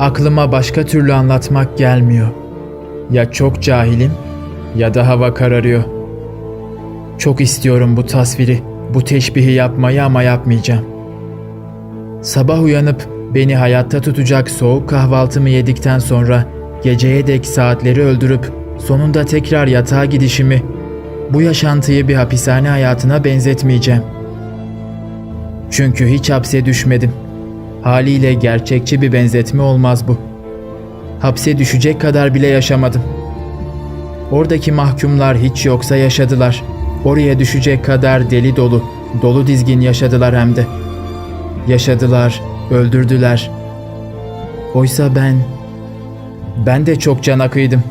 aklıma başka türlü anlatmak gelmiyor. Ya çok cahilim ya da hava kararıyor. Çok istiyorum bu tasviri, bu teşbihi yapmayı ama yapmayacağım. Sabah uyanıp beni hayatta tutacak soğuk kahvaltımı yedikten sonra geceye dek saatleri öldürüp sonunda tekrar yatağa gidişimi bu yaşantıyı bir hapishane hayatına benzetmeyeceğim. Çünkü hiç hapse düşmedim. Haliyle gerçekçi bir benzetme olmaz bu. Hapse düşecek kadar bile yaşamadım. Oradaki mahkumlar hiç yoksa yaşadılar. Oraya düşecek kadar deli dolu, dolu dizgin yaşadılar hem de. Yaşadılar, öldürdüler. Oysa ben, ben de çok cana kıydım.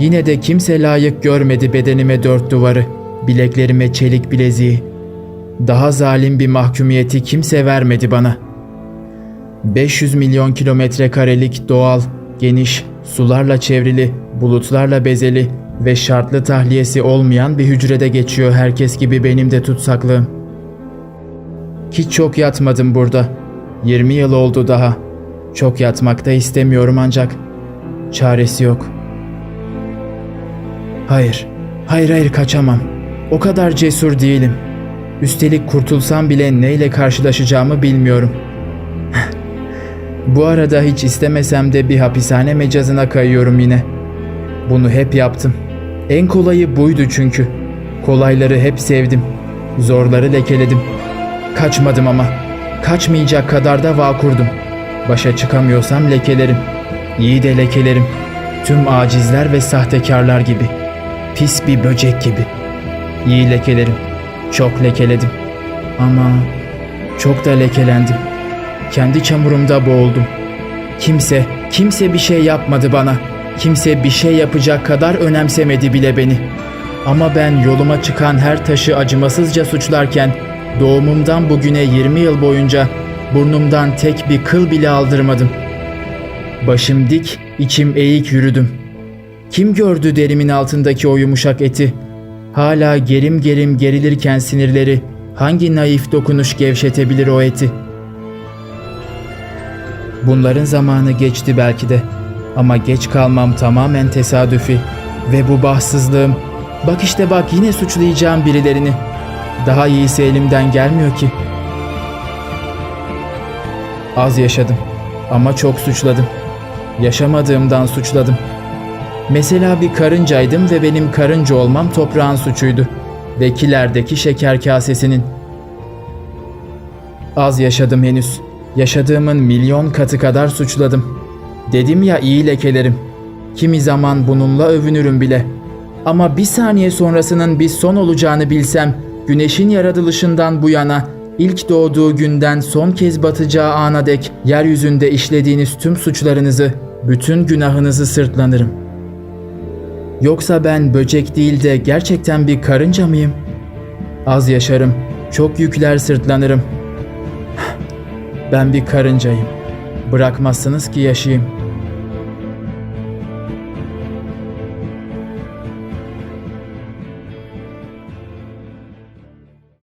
Yine de kimse layık görmedi bedenime dört duvarı, bileklerime çelik bileziği. Daha zalim bir mahkumiyeti kimse vermedi bana. 500 milyon kilometre karelik doğal, geniş, sularla çevrili, bulutlarla bezeli ve şartlı tahliyesi olmayan bir hücrede geçiyor herkes gibi benim de tutsaklığım. Hiç çok yatmadım burada. 20 yıl oldu daha. Çok yatmak da istemiyorum ancak çaresi yok. Hayır, hayır hayır kaçamam. O kadar cesur değilim. Üstelik kurtulsam bile neyle karşılaşacağımı bilmiyorum. Bu arada hiç istemesem de bir hapishane mecazına kayıyorum yine. Bunu hep yaptım. En kolayı buydu çünkü. Kolayları hep sevdim. Zorları lekeledim. Kaçmadım ama. Kaçmayacak kadar da bağ kurdum. Başa çıkamıyorsam lekelerim. İyi de lekelerim. Tüm acizler ve sahtekarlar gibi. Pis bir böcek gibi. İyi lekelerim. Çok lekeledim. Ama çok da lekelendim. Kendi çamurumda boğuldum. Kimse, kimse bir şey yapmadı bana. Kimse bir şey yapacak kadar önemsemedi bile beni. Ama ben yoluma çıkan her taşı acımasızca suçlarken doğumumdan bugüne 20 yıl boyunca burnumdan tek bir kıl bile aldırmadım. Başım dik, içim eğik yürüdüm. Kim gördü derimin altındaki o yumuşak eti? Hala gerim gerim gerilirken sinirleri hangi naif dokunuş gevşetebilir o eti?'' Bunların zamanı geçti belki de. Ama geç kalmam tamamen tesadüfi. Ve bu bahtsızlığım. Bak işte bak yine suçlayacağım birilerini. Daha iyisi elimden gelmiyor ki. Az yaşadım. Ama çok suçladım. Yaşamadığımdan suçladım. Mesela bir karıncaydım ve benim karınca olmam toprağın suçuydu. Ve kilerdeki şeker kasesinin. Az yaşadım henüz. Yaşadığımın milyon katı kadar suçladım. Dedim ya iyi lekelerim. Kimi zaman bununla övünürüm bile. Ama bir saniye sonrasının bir son olacağını bilsem, güneşin yaratılışından bu yana, ilk doğduğu günden son kez batacağı ana dek yeryüzünde işlediğiniz tüm suçlarınızı, bütün günahınızı sırtlanırım. Yoksa ben böcek değil de gerçekten bir karınca mıyım? Az yaşarım, çok yükler sırtlanırım.'' Ben bir karıncayım. Bırakmazsınız ki yaşayayım.